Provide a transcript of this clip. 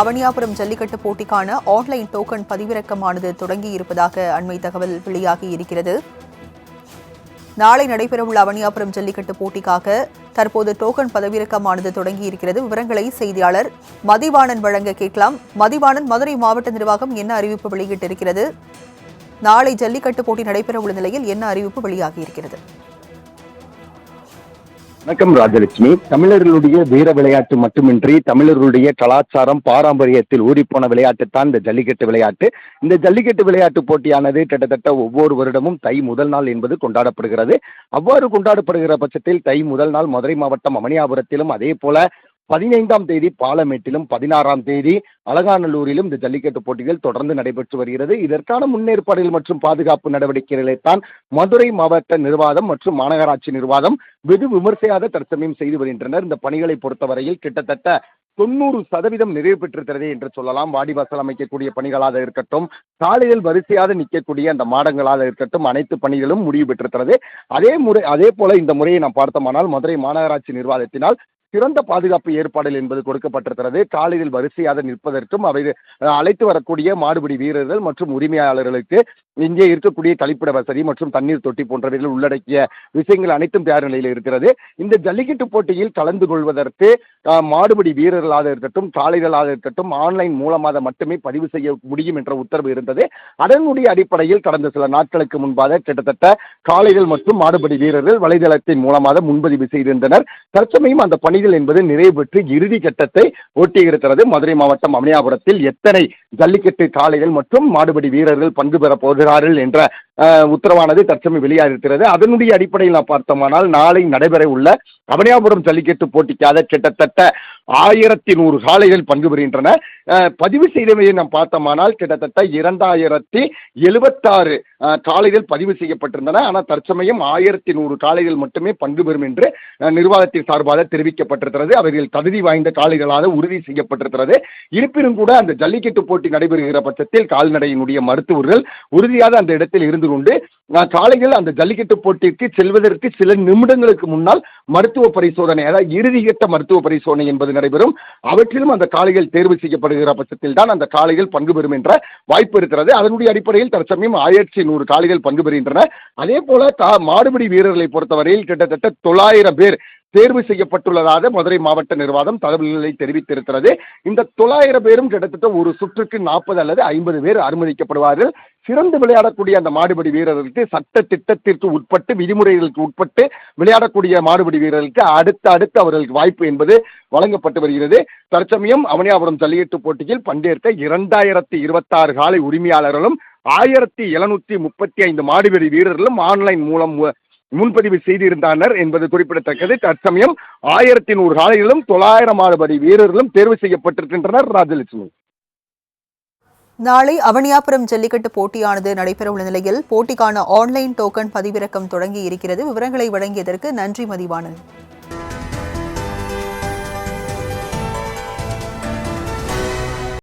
அவனியாபுரம் ஜல்லிக்கட்டு போட்டிக்கான online token பதிவிறக்கமானது தொடங்கி இருப்பதாக அண்மை தகவல் வெளியாகி இருக்கிறது. நாளை நடைபெறவுள்ள அவனியாபுரம் ஜல்லிக்கட்டு போட்டிக்காக தற்போது டோக்கன் பதவிறக்கமானது தொடங்கி இருக்கிறது. விவரங்களை செய்தியாளர் மதிவாணன் வழங்க கேட்கலாம். மதிவாணன் மதுரை மாவட்ட நிர்வாகம் என்ன அறிவிப்பு வெளியிட்டிருக்கிறது? நாளை ஜல்லிக்கட்டு போட்டி நடைபெறவுள்ள நிலையில் என்ன அறிவிப்பு வெளியாகி இருக்கிறது? வணக்கம் ராஜலட்சுமி. தமிழர்களுடைய வீர விளையாட்டு மட்டுமின்றி தமிழர்களுடைய கலாச்சாரம் பாரம்பரியத்தில் ஊறிப்போன விளையாட்டு தான் இந்த ஜல்லிக்கட்டு விளையாட்டு. இந்த ஜல்லிக்கட்டு விளையாட்டு போட்டியானது கிட்டத்தட்ட ஒவ்வொரு வருடமும் தை முதல் நாள் என்பது கொண்டாடப்படுகிறது. அவ்வாறு கொண்டாடப்படுகிற பட்சத்தில் தை முதல் நாள் மதுரை மாவட்டம் அமனியாபுரத்திலும் அதே போல பதினைந்தாம் தேதி பாலமேட்டிலும் பதினாறாம் தேதி அலகாநல்லூரிலும் இந்த ஜல்லிக்கட்டு போட்டிகள் தொடர்ந்து நடைபெற்று வருகிறது. இதற்கான முன்னேற்பாடுகள் மற்றும் பாதுகாப்பு நடவடிக்கைகளைத்தான் மதுரை மாவட்ட நிர்வாகம் மற்றும் மாநகராட்சி நிர்வாகம் வெகு விமர்சையாக தற்சமயம் செய்து வருகின்றனர். இந்த பணிகளை பொறுத்தவரையில் கிட்டத்தட்ட தொண்ணூறு சதவீதம் நிறைவு பெற்றிருக்கிறது என்று சொல்லலாம். வாடிவாசல் அமைக்கக்கூடிய பணிகளாக இருக்கட்டும் சாலையில் வரிசையாக நிற்கக்கூடிய அந்த மாடங்களாக இருக்கட்டும் அனைத்து பணிகளும் முடிவு பெற்றிருக்கிறது. அதே முறை அதே போல இந்த முறையை நாம் பார்த்தோமானால் மதுரை மாநகராட்சி நிர்வாகத்தினால் சிறந்த பாதுகாப்பு ஏற்பாடுகள் என்பது கொடுக்கப்பட்டிருக்கிறது. காலையில் வரிசையாக நிற்பதற்கும் அவை அழைத்து வரக்கூடிய மாடுபிடி வீரர்கள் மற்றும் உரிமையாளர்களுக்கு இங்கே இருக்கக்கூடிய கழிப்பிட வசதி மற்றும் தண்ணீர் தொட்டி போன்றவைகள் உள்ளடக்கிய விஷயங்கள் அனைத்தும் தயார் நிலையில் இருக்கிறது. இந்த ஜல்லிக்கட்டு போட்டியில் கலந்து கொள்வதற்கு மாடுபடி வீரர்களாக இருக்கட்டும் காளைகளாக இருக்கட்டும் ஆன்லைன் மூலமாக மட்டுமே பதிவு செய்ய முடியும் என்ற உத்தரவு இருந்தது. அதனுடைய அடிப்படையில் கடந்த சில நாட்களுக்கு முன்பாக கிட்டத்தட்ட காளைகள் மற்றும் மாடுபடி வீரர்கள் வலைதளத்தின் மூலமாக முன்பதிவு செய்திருந்தனர். தற்சமயம் அந்த பணிகள் என்பது நிறைவு பெற்று இறுதி கட்டத்தை ஒட்டியிருக்கிறது. மதுரை மாவட்டம் அமனியாபுரத்தில் எத்தனை ஜல்லிக்கட்டு காளைகள் மற்றும் மாடுபிடி வீரர்கள் பங்கு பெறப் போகிறார்கள் என்ற உத்தரவானது தற்சமயம் வெளியாகிருக்கிறது அதனுடைய அடிப்படையில் நான் பார்த்தோமானால் நாளை நடைபெற உள்ள அவனியாபுரம் ஜல்லிக்கட்டு போட்டிக்காக கிட்டத்தட்ட ஆயிரத்தி நூறு காளைகள் பங்கு பெறுகின்றன. பதிவு செய்தவையை நாம் பார்த்தோமானால் கிட்டத்தட்ட இரண்டாயிரத்தி எழுபத்தாறு அஹ், காளைகள் பதிவு செய்யப்பட்டிருந்தன. ஆனால் தற்சமயம் ஆயிரத்தி நூறு காளைகள் மட்டுமே பங்கு பெறும் என்று நிர்வாகத்தின் சார்பாக தெரிவிக்கப்பட்டிருக்கிறது. அவர்கள் தகுதி வாய்ந்த காளைகளாக உறுதி செய்யப்பட்டிருக்கிறது. இருப்பினும் கூட அந்த ஜல்லிக்கட்டு போட்டி நடைபெறுகிற பட்சத்தில் கால்நடையினுடைய மருத்துவர்கள் உறுதியாக அந்த இடத்தில் இருந்து கொண்டு காலையில் காளைகள் அந்த ஜல்லிக்கட்டு போட்டிக்கு செல்வதற்கு சில நிமிடங்களுக்கு முன்னால் மருத்துவ பரிசோதனை அதாவது இறுதிகட்ட மருத்துவ பரிசோதனை என்பது நடைபெறும். அவற்றிலும் அந்த காளைகள் தேர்வு செய்யப்படுகிற பட்சத்தில் தான் அந்த காளைகள் பங்கு பெறும் என்ற வாய்ப்பு இருக்கிறது. அதனுடைய அடிப்படையில் தற்சமயம் ஆயிரத்தி நூறு காளைகள் பங்கு பெறுகின்றன. அதே போல கா- மாடுபிடி வீரர்களை பொறுத்தவரையில் கிட்டத்தட்ட தொள்ளாயிரம் பேர் தேர்வு செய்யப்பட்டுள்ளதாக மதுரை மாவட்ட நிர்வாகம் தகவல்களை தெரிவித்திருக்கிறது. இந்த தொள்ளாயிரம் பேரும் கிட்டத்தட்ட ஒரு சுற்றுக்கு நாற்பது அல்லது ஐம்பது பேர் அனுமதிக்கப்படுவார்கள். சிறந்து விளையாடக்கூடிய அந்த மாடுபிடி வீரர்களுக்கு சட்ட திட்டத்திற்கு உட்பட்டு விதிமுறைகளுக்கு உட்பட்டு விளையாடக்கூடிய மாடுபிடி வீரர்களுக்கு அடுத்த அடுத்து அவர்களுக்கு வாய்ப்பு என்பது வழங்கப்பட்டு வருகிறது. தற்சமயம் அவனியாபுரம் ஜல்லிக்கட்டு போட்டியில் பங்கேற்க இரண்டாயிரத்தி இருபத்தாறு காலை உரிமையாளர்களும் ஆயிரத்தி எழுநூத்தி முப்பத்தி ஐந்து மாடுபிடி வீரர்களும் ஆன்லைன் மூலம் மு- முன்பதிவு செய்திருந்தனர் என்பது குறிப்பிடத்தக்கது. தற்சமயம் ஆயிரத்தி நூறு காலைகளும் தொள்ளாயிரம் ஆறுபடி வீரர்களும் தேர்வு செய்யப்பட்டிருக்கின்றனர் ராஜலட்சுமி. நாளை அவனியாபுரம் ஜல்லிக்கட்டு போட்டியானது நடைபெறவுள்ள நிலையில் போட்டிக்கான ஆன்லைன் டோக்கன் பதிவிறக்கம் தொடங்கி இருக்கிறது விவரங்களை வழங்கியதற்கு நன்றி மதிவானன்